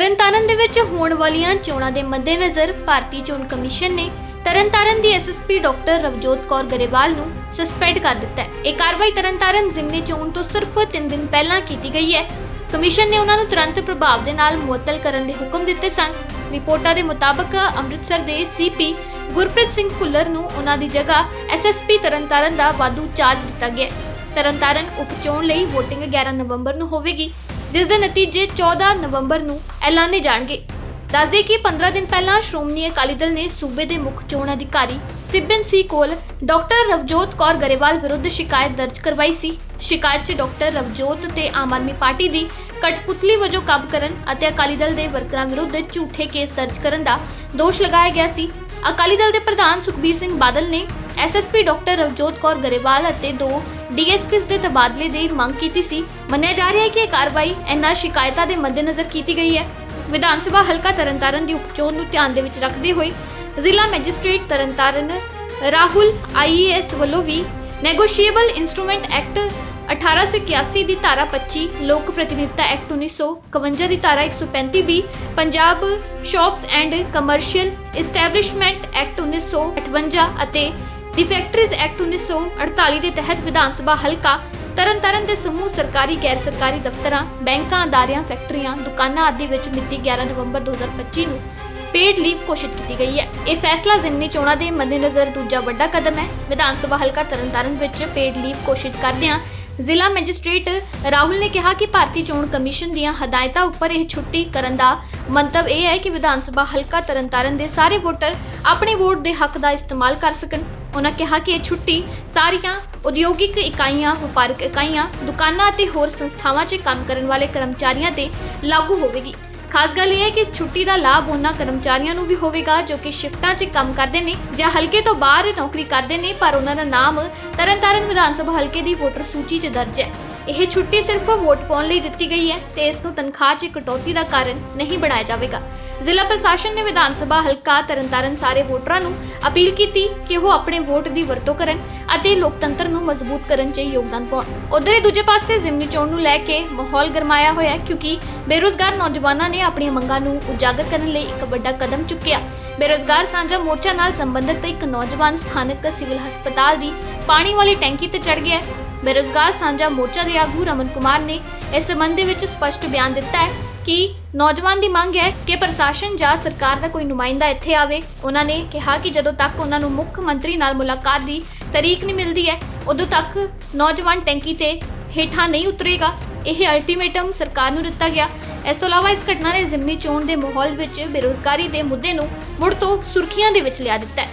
ਤਰਨਤਾਰਨ ਦੇ ਵਿੱਚ ਹੋਣ ਵਾਲੀਆਂ ਚੋਣਾਂ ਦੇ ਮੱਦੇਨਜ਼ਰ ਭਾਰਤੀ ਚੋਣ ਕਮਿਸ਼ਨ ਨੇ ਤਰਨਤਾਰਨ ਦੀ ਐਸਐਸਪੀ ਡਾਕਟਰ ਰਵਜੋਤ ਕੌਰ ਗਰੇਵਾਲ ਨੂੰ ਸਸਪੈਂਡ ਕਰ ਦਿੱਤਾ ਹੈ। ਇਹ ਕਾਰਵਾਈ ਤਰਨਤਾਰਨ ਜ਼ਿਮਨੀ ਚੋਣ ਤੋਂ ਸਿਰਫ 3 ਦਿਨ ਪਹਿਲਾਂ ਕੀਤੀ ਗਈ ਹੈ। ਕਮਿਸ਼ਨ ਨੇ ਉਹਨਾਂ ਨੂੰ ਤੁਰੰਤ ਪ੍ਰਭਾਵ ਦੇ ਨਾਲ ਮੁਅੱਤਲ ਕਰਨ ਦੇ ਹੁਕਮ ਦਿੱਤੇ ਸਨ। ਰਿਪੋਰਟਾਂ ਦੇ ਮੁਤਾਬਕ ਅੰਮ੍ਰਿਤਸਰ ਦੇ ਸੀਪੀ ਗੁਰਪ੍ਰੀਤ ਸਿੰਘ ਭੁੱਲਰ ਨੂੰ ਉਹਨਾਂ ਦੀ ਜਗ੍ਹਾ ਐਸਐਸਪੀ ਤਰਨਤਾਰਨ ਦਾ ਵਾਧੂ ਚਾਰਜ ਦਿੱਤਾ ਗਿਆ ਤਰਨਤਾਰਨ ਉਪ ਚੋਣ ਲਈ VOTING 11 ਨਵੰਬਰ ਨੂੰ ਹੋਵੇਗੀ। ਜਿਸ ਦੇ ਨਤੀਜੇ 14 ਨਵੰਬਰ ਨੂੰ ਐਲਾਨੇ ਜਾਣਗੇ। ਦੱਸਦੇ ਕਿ 15 ਦਿਨ ਪਹਿਲਾਂ ਸ਼੍ਰੋਮਣੀ ਅਕਾਲੀ ਦਲ ਨੇ ਸੂਬੇ ਦੇ ਮੁੱਖ ਚੋਣ ਅਧਿਕਾਰੀ ਸਿਬਨ ਸੀ ਕੋਲ ਡਾਕਟਰ ਰਵਜੋਤ ਕੌਰ ਗਰੇਵਾਲ ਵਿਰੁੱਧ ਸ਼ਿਕਾਇਤ ਦਰਜ ਕਰਵਾਈ ਸੀ। ਸ਼ਿਕਾਇਤ 'ਚ ਡਾਕਟਰ ਰਵਜੋਤ ਤੇ ਆਮ ਆਦਮੀ ਪਾਰਟੀ ਦੀ ਕਟਪੁਤਲੀ ਵਜੋਂ ਕੰਮ ਕਰਨ ਅਤੇ ਅਕਾਲੀ ਦਲ ਦੇ ਵਰਕਰਾਂ ਵਿਰੁੱਧ ਝੂਠੇ ਕੇਸ ਦਰਜ ਕਰਨ ਦਾ ਦੋਸ਼ ਲਗਾਇਆ ਗਿਆ ਸੀ। ਅਕਾਲੀ ਦਲ ਦੇ ਪ੍ਰਧਾਨ ਸੁਖਬੀਰ ਸਿੰਘ ਬਾਦਲ ਨੇ ਐਸਐਸਪੀ ਡਾਕਟਰ ਰਵਜੋਤ ਕੌਰ ਗਰੇਵਾਲ ਅਤੇ ਦੋ ਡੀਐਸਪੀਸ ਦੇ ਤਬਾਦਲੇ ਦੀ ਮੰਗ ਕੀਤੀ ਸੀ। ਮੰਨਿਆ ਜਾ ਰਿਹਾ ਹੈ ਕਿ ਇਹ ਕਾਰਵਾਈ ਇਨ੍ਹਾਂ ਸ਼ਿਕਾਇਤਾਂ ਦੇ ਮੱਦੇਨਜ਼ਰ ਕੀਤੀ ਗਈ ਹੈ। ਵਿਧਾਨ ਸਭਾ ਹਲਕਾ ਤਰਨਤਾਰਨ ਦੀ ਉਪਚੋਣ ਨੂੰ ਧਿਆਨ ਦੇ ਵਿੱਚ ਰੱਖਦੇ ਹੋਏ ਜ਼ਿਲ੍ਹਾ ਮੈਜਿਸਟ੍ਰੇਟ ਤਰਨਤਾਰਨ ਰਾਹੁਲ ਆਈਏਐਸ ਵੱਲੋਂ ਵੀ ਨੈਗੋਸ਼ੀਏਬਲ ਇਨਸਟਰੂਮੈਂਟ ਐਕਟ 1881 ਦੀ ਧਾਰਾ 25 ਲੋਕ ਪ੍ਰਤੀਨਿਧਤਾ ਐਕਟ 1951 ਦੀ ਧਾਰਾ 135 ਵੀ Punjab shops and commercial establishment act 1958 ਅਤੇ ਦੀ ਫੈਕਟਰੀਜ਼ ਐਕਟ 1948 ਦੇ ਤਹਿਤ ਵਿਧਾਨ ਸਭਾ ਹਲਕਾ ਤਰਨਤਾਰਨ ਦੇ ਸਮੂਹ ਸਰਕਾਰੀ, ਗੈਰ ਸਰਕਾਰੀ ਦਫ਼ਤਰਾਂ, ਬੈਂਕਾਂ, ਅਦਾਰਿਆਂ, ਫੈਕਟਰੀਆਂ, ਦੁਕਾਨਾਂ ਆਦਿ ਵਿੱਚ ਮਿਤੀ 11 ਨਵੰਬਰ 2025 ਨੂੰ ਪੇਡ ਲੀਵ ਘੋਸ਼ਿਤ ਕੀਤੀ ਗਈ ਹੈ। ਇਹ ਫੈਸਲਾ ਜ਼ਿਮਨੀ ਚੋਣਾਂ ਦੇ ਮੱਦੇਨਜ਼ਰ ਦੂਜਾ ਵੱਡਾ ਕਦਮ ਹੈ। ਵਿਧਾਨ ਸਭਾ ਹਲਕਾ ਤਰਨਤਾਰਨ ਵਿੱਚ ਪੇਡ ਲੀਵ ਘੋਸ਼ਿਤ ਕਰਦਿਆਂ ਜ਼ਿਲ੍ਹਾ ਮੈਜਿਸਟ੍ਰੇਟ ਰਾਹੁਲ ਨੇ ਕਿਹਾ ਕਿ ਭਾਰਤੀ ਚੋਣ ਕਮਿਸ਼ਨ ਦੀਆਂ ਹਦਾਇਤਾਂ ਉੱਪਰ ਇਹ ਛੁੱਟੀ ਕਰਨ ਦਾ ਮੰਤਵ ਇਹ ਹੈ ਕਿ ਵਿਧਾਨ ਸਭਾ ਹਲਕਾ ਤਰਨਤਾਰਨ ਦੇ ਸਾਰੇ ਵੋਟਰ ਆਪਣੇ ਵੋਟ ਦੇ ਹੱਕ ਦਾ ਇਸਤੇਮਾਲ ਕਰ ਸਕਣ। ਉਹਨਾਂ ਕਿਹਾ ਕਿ ਇਹ ਛੁੱਟੀ ਸਾਰੀਆਂ ਉਦਯੋਗਿਕ ਇਕਾਈਆਂ, ਵਪਾਰਕ ਇਕਾਈਆਂ, ਦੁਕਾਨਾਂ ਅਤੇ ਹੋਰ ਸੰਸਥਾਵਾਂ 'ਚ ਕੰਮ ਕਰਨ ਵਾਲੇ ਕਰਮਚਾਰੀਆਂ ਤੇ ਲਾਗੂ ਹੋਵੇਗੀ। ਖਾਸ ਗੱਲ ਇਹ ਹੈ ਕਿ ਇਸ ਛੁੱਟੀ ਦਾ ਲਾਭ ਉਹਨਾਂ ਕਰਮਚਾਰੀਆਂ ਨੂੰ ਵੀ ਹੋਵੇਗਾ ਜੋ ਕਿ ਸ਼ਿਫਟਾਂ 'ਚ ਕੰਮ ਕਰਦੇ ਨੇ ਜਾਂ ਹਲਕੇ ਤੋਂ ਬਾਹਰ ਨੌਕਰੀ ਕਰਦੇ ਨੇ, ਪਰ ਉਹਨਾਂ ਦਾ ਨਾਮ ਤਰਨਤਾਰਨ ਵਿਧਾਨ ਸਭਾ ਹਲਕੇ ਦੀ ਵੋਟਰ ਸੂਚੀ 'ਚ ਦਰਜ ਹੈ। ਇਹ ਛੁੱਟੀ ਸਿਰਫ ਵੋਟ ਪਾਉਣ ਲਈ ਦਿੱਤੀ ਗਈ ਹੈ ਤੇ ਇਸ ਨੂੰ ਤਨਖਾਹ 'ਚ ਕਟੌਤੀ ਦਾ ਕਾਰਨ ਨਹੀਂ ਬਣਾਇਆ ਜਾਵੇਗਾ। ਜ਼ਿਲ੍ਹਾ ਪ੍ਰਸ਼ਾਸਨ ਨੇ ਵਿਧਾਨ ਸਭਾ ਹਲਕਾ ਤਰਨਤਾਰਨ ਸਾਰੇ ਵੋਟਰਾਂ ਨੂੰ ਅਪੀਲ ਕੀਤੀ ਕਿ ਉਹ ਆਪਣੇ ਵੋਟ ਦੀ ਵਰਤੋਂ ਕਰਨ ਅਤੇ ਲੋਕਤੰਤਰ ਨੂੰ ਮਜ਼ਬੂਤ ਕਰਨ 'ਚ ਯੋਗਦਾਨ ਪਾਉਣ। ਉਧਰ ਦੂਜੇ ਪਾਸੇ ਜ਼ਿਮਨੀ ਚੋਣ ਨੂੰ ਲੈ ਕੇ ਮਾਹੌਲ ਗਰਮਾਇਆ ਹੋਇਆ ਹੈ ਕਿਉਂਕਿ ਬੇਰੋਜ਼ਗਾਰ ਨੌਜਵਾਨਾਂ ਨੇ ਆਪਣੀਆਂ ਮੰਗਾਂ ਨੂੰ ਉਜਾਗਰ ਕਰਨ ਲਈ ਇੱਕ ਵੱਡਾ ਕਦਮ ਚੁੱਕਿਆ। ਬੇਰੋਜ਼ਗਾਰ ਸਾਂਝਾ ਮੋਰਚਾ ਨਾਲ ਸੰਬੰਧਿਤ ਇੱਕ ਨੌਜਵਾਨ ਸਥਾਨਕ ਸਿਵਲ ਹਸਪਤਾਲ ਦੀ ਪਾਣੀ ਵਾਲੀ ਟੈਂਕੀ ਤੇ ਚੜ ਗਿਆ ਬੇਰੋਜ਼ਗਾਰ ਸਾਂਝਾ ਮੋਰਚਾ ਦੇ ਆਗੂ ਰਮਨ ਕੁਮਾਰ ਨੇ ਇਸ ਸੰਬੰਧ ਵਿੱਚ ਸਪਸ਼ਟ ਬਿਆਨ ਦਿੱਤਾ ਹੈ ਕਿ ਨੌਜਵਾਨ ਦੀ ਮੰਗ ਹੈ ਕਿ ਪ੍ਰਸ਼ਾਸਨ ਜਾਂ ਸਰਕਾਰ ਦਾ ਕੋਈ ਨੁਮਾਇੰਦਾ ਇੱਥੇ ਆਵੇ। ਉਹਨਾਂ ਨੇ ਕਿਹਾ ਕਿ ਜਦੋਂ ਤੱਕ ਉਹਨਾਂ ਨੂੰ ਮੁੱਖ ਮੰਤਰੀ ਨਾਲ ਮੁਲਾਕਾਤ ਦੀ ਤਰੀਕ ਨਹੀਂ ਮਿਲਦੀ ਹੈ, ਉਦੋਂ ਤੱਕ ਨੌਜਵਾਨ ਟੈਂਕੀ ਤੇ ਹੇਠਾਂ ਨਹੀਂ ਉਤਰੇਗਾ। ਇਹ ਅਲਟੀਮੇਟਮ ਸਰਕਾਰ ਨੂੰ ਦਿੱਤਾ ਗਿਆ। ਇਸ ਤੋਂ ਇਲਾਵਾ ਇਸ ਘਟਨਾ ਨੇ ਜ਼ਿਮਨੀ ਚੋਣ ਦੇ ਮਾਹੌਲ ਵਿੱਚ ਬੇਰੋਜ਼ਗਾਰੀ ਦੇ ਮੁੱਦੇ ਨੂੰ ਮੁੜ ਤੋਂ ਸੁਰਖੀਆਂ ਦੇ ਵਿੱਚ ਲਿਆ ਦਿੱਤਾ ਹੈ।